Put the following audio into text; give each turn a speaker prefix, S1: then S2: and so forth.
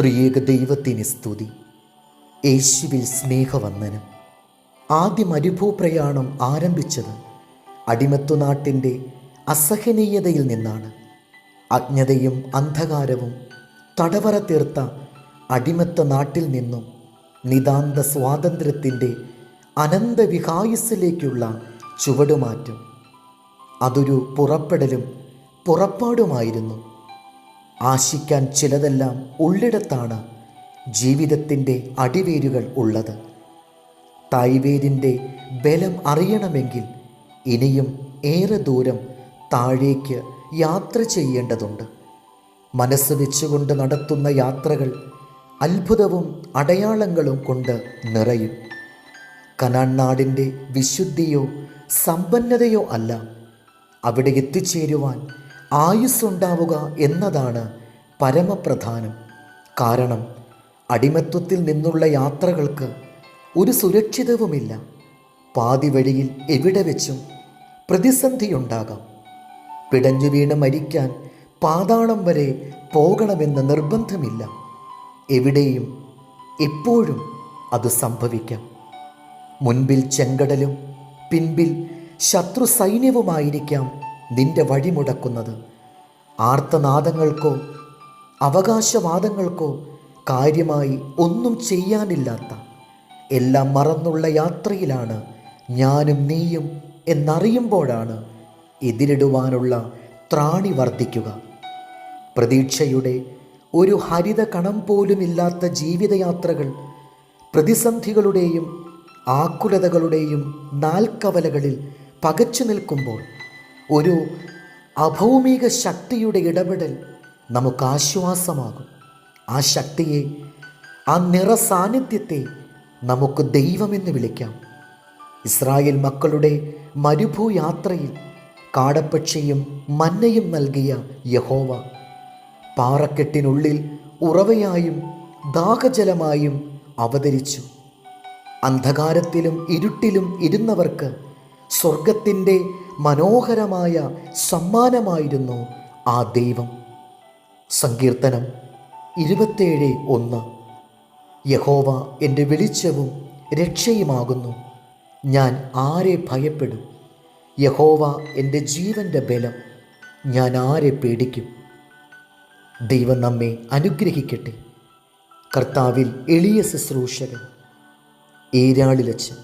S1: ത്രിയേക ദൈവത്തിന് സ്തുതി. യേശുവിൽ സ്നേഹവന്ദനം. ആദ്യം അനുഭവപ്രയാണം ആരംഭിച്ചത് അടിമത്തുനാട്ടിന്റെ അസഹനീയതയിൽ നിന്നാണ്. അജ്ഞതയും അന്ധകാരവും തടവറ തീർത്ത അടിമത്ത നാട്ടിൽ നിന്നും നിതാന്ത സ്വാതന്ത്ര്യത്തിന്റെ അനന്തവിഹായുസിലേക്കുള്ള ചുവടുമാറ്റം. അതൊരു പുറപ്പെടലും പുറപ്പാടുമായിരുന്നു. ആശിക്കാൻ ചിലതെല്ലാം ഉള്ളിടത്താണ് ജീവിതത്തിന്റെ അടിവേരുകൾ ഉള്ളത്. തായ്വേരിന്റെ ബലം അറിയണമെങ്കിൽ ഇനിയും ഏറെ ദൂരം താഴേക്ക് യാത്ര ചെയ്യേണ്ടതുണ്ട്. മനസ്സ് വെച്ചുകൊണ്ട് നടത്തുന്ന യാത്രകൾ അത്ഭുതവും അടയാളങ്ങളും കൊണ്ട് നിറയും. കനാൻ നാടിന്റെ വിശുദ്ധിയോ സമ്പന്നതയോ അല്ല. അവിടെ എത്തിച്ചേരുവാൻ ആയുസ്സുണ്ടാവുക എന്നതാണ് പരമപ്രധാനം. കാരണം അടിമത്വത്തിൽ നിന്നുള്ള യാത്രകൾക്ക് ഒരു സുരക്ഷിതവുമില്ല. പാതി വഴിയിൽ എവിടെ വെച്ചും പ്രതിസന്ധിയുണ്ടാകാം. പിടഞ്ഞു വീണ് മരിക്കാൻ പാതാളം വരെ പോകണമെന്ന് നിർബന്ധമില്ല. എവിടെയും എപ്പോഴും അത് സംഭവിക്കാം. മുൻപിൽ ചെങ്കടലും പിൻപിൽ ശത്രു സൈന്യവുമായിരിക്കാം നിന്റെ വഴിമുടക്കുന്നത് ആർത്തനാദങ്ങൾക്കോ അവകാശവാദങ്ങൾക്കോ കാര്യമായി ഒന്നും ചെയ്യാനില്ലാത്ത എല്ലാം മറന്നുള്ള യാത്രയിലാണ് ഞാനും നീയും എന്നറിയുമ്പോഴാണ് എതിരിടുവാനുള്ള ത്രാണി വർദ്ധിക്കുക. പ്രതീക്ഷയുടെ ഒരു ഹരിത കണം പോലുമില്ലാത്ത ജീവിതയാത്രകൾ പ്രതിസന്ധികളുടെയും ആകുലതകളുടെയും നാൽക്കവലകളിൽ പകച്ചു നിൽക്കുമ്പോൾ ഒരു അഭൗമിക ശക്തിയുടെ ഇടപെടൽ നമുക്ക് ആശ്വാസമാകും. ആ ശക്തിയെ ആ നിറ സാന്നിധ്യത്തെ നമുക്ക് ദൈവമെന്ന് വിളിക്കാം. ഇസ്രായേൽ മക്കളുടെ മരുഭൂയാത്രയിൽ കാടപ്പക്ഷിയും മന്നയും നൽകിയ യഹോവ പാറക്കെട്ടിനുള്ളിൽ ഉറവയായും ദാഹജലമായും അവതരിച്ചു. അന്ധകാരത്തിലും ഇരുട്ടിലും ഇരുന്നവർക്ക് സ്വർഗത്തിന്റെ മനോഹരമായ സമ്മാനമായിരുന്നു ആ ദൈവം. സങ്കീർത്തനം ഇരുപത്തേഴ് ഒന്ന്. യഹോവ എന്റെ വെളിച്ചവും രക്ഷയുമാകുന്നു. ഞാൻ ആരെ ഭയപ്പെടും? യഹോവ എന്റെ ജീവന്റെ ബലം. ഞാൻ ആരെ പേടിക്കും? ദൈവം നമ്മെ അനുഗ്രഹിക്കട്ടെ. കർത്താവിൽ എളിയ ശുശ്രൂഷകൻ ഏരാളിലച്ചൻ